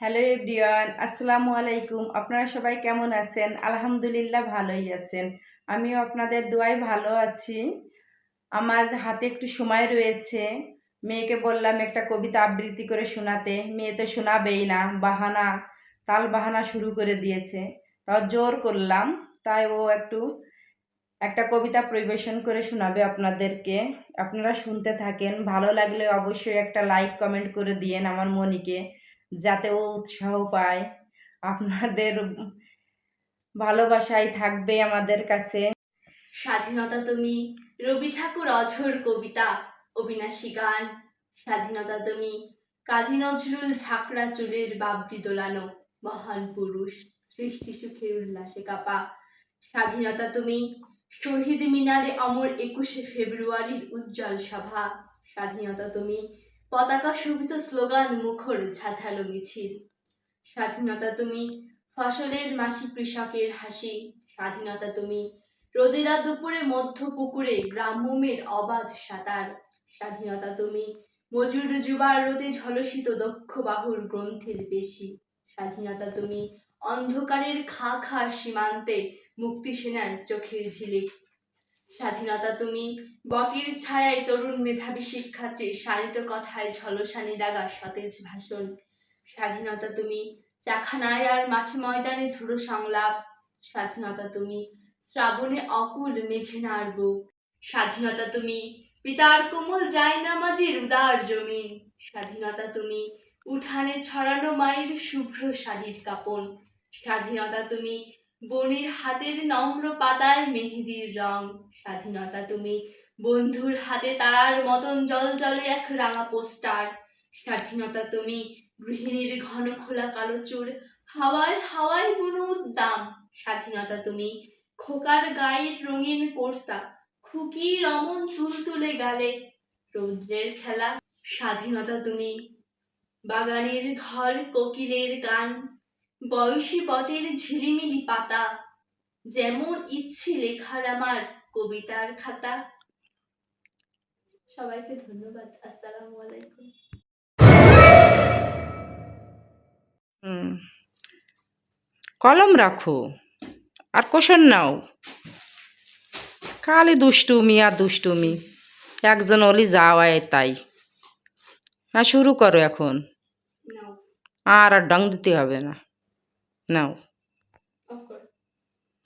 Hello everyone, আসসালামু আলাইকুম। আপনারা সবাই কেমন আছেন? আলহামদুলিল্লাহ ভালোই আছেন। আমিও আপনাদের দোয়ায় ভালো আছি। আমার হাতে একটু সময় রয়েছে। মেয়েকে বললাম একটা কবিতা আবৃত্তি করে শোনাতে। মেয়ে তো শোনাবেই না, বাহানা, তাল বাহানা শুরু করে দিয়েছে। তাও জোর করলাম, তাই ও একটু একটা কবিতা পরিবেশন করে শোনাবে আপনাদেরকে। আপনারা শুনতে থাকেন, ভালো লাগলে অবশ্যই একটা লাইক, কমেন্ট করে দিয়েন আমার মনিকে। যাতে ও উৎসাহ পায়। আপনাদের ভালোবাসাই থাকবে আমাদের কাছে। স্বাধীনতা তুমি, রবি ঠাকুর অঝোর কবিতা, অবিনাশী গান। স্বাধীনতা তুমি কাজী নজরুল ঝাঁকড়া চুলের বাবরি দোলানো মহান পুরুষ, সৃষ্টি সুখের উল্লাসে কাপা। স্বাধীনতা তুমি, শহীদ মিনারে অমর একুশে ফেব্রুয়ারির উজ্জ্বল সভা। স্বাধীনতা তুমি পতাকা শোভিত স্লোগান মুখর ঝাঝালো মিছিল। স্বাধীনতা তুমি, ফসলের মাছি কৃষকের হাসি। স্বাধীনতা তুমি, রোদেরা দুপুরে মধ্য পুকুরে গ্রাম্যমের অবাধ সাঁতার। স্বাধীনতা তুমি, মজুর যুবার রোদে ঝলসিত দক্ষ বাহুর গ্রন্থের বেশি। স্বাধীনতা তুমি, অন্ধকারের খা খা সীমান্তে মুক্তি সেনার চোখের ঝিলিক। স্বাধীনতা তুমি। বটের ছায়ায় তরুণ মেধাবী শিক্ষার্থীর শানিত কথায় ঝলসানি ডাগা সতেজ ভাষণ। স্বাধীনতা তুমি, চাখানায় আর মাঠে ময়দানে ঝুড়ো সংলাপ। স্বাধীনতা তুমি, শ্রাবণে অকুল মেঘনার বুক। স্বাধীনতা তুমি, পিতার কোমল যায় নামাজের উদার জমিন। স্বাধীনতা তুমি, উঠানে ছড়ানো মায়ের শুভ্র শাড়ির কাপন। স্বাধীনতা তুমি বনের হাতের নম্র পাতায় মেহেদির রং। স্বাধীনতা তুমি, বন্ধুর হাতে তারার মতন জল জলে এক রাঙা পোস্টার। স্বাধীনতা তুমি, গৃহিণীর ঘন খোলা কালো চুল, হাওয়ায় হাওয়ায় বুনো উদ্দাম স্বাধীনতা তুমি, খোকার গায়ের রঙিন কোর্তা খুকি রমন চুল তুলে গালে রৌদ্রের খেলা। স্বাধীনতা তুমি, বাগানের ঘর কোকিলের গান। বয়সী বটের ঝিলিমিলি পাতা যেমন ইচ্ছে লেখার আমার কবিতার খাতা। সবাইকে ধন্যবাদ আসসালামু আলাইকুম। কলম রাখো আর কোশন নাও। খালি দুষ্টুমি আর দুষ্টুমি একজন অলি যাওয়ায় তাই। না শুরু করো এখন। আর আর ডং দিতে হবে না। নাও।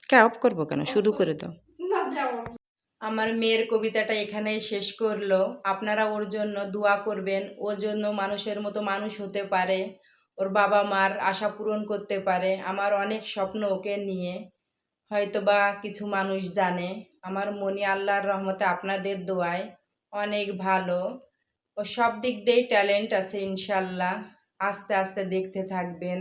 কে অফ করব কেন? শুরু করে দাও। আমার মেয়ের কবিতাটা এখানেই শেষ করল। আপনারা ওর জন্য দোয়া করবেন। ওর জন্য মানুষের মতো মানুষ হতে পারে। ওর বাবা মার আশা পূরণ করতে পারে। আমার অনেক স্বপ্ন ওকে নিয়ে। হয়তো বা কিছু মানুষ জানে। আমার মনি আল্লাহর রহমতে আপনাদের দোয়ায় অনেক ভালো। ও সব দিক দিয়েই ট্যালেন্ট আছে ইনশাল্লাহ। আস্তে আস্তে দেখতে থাকবেন।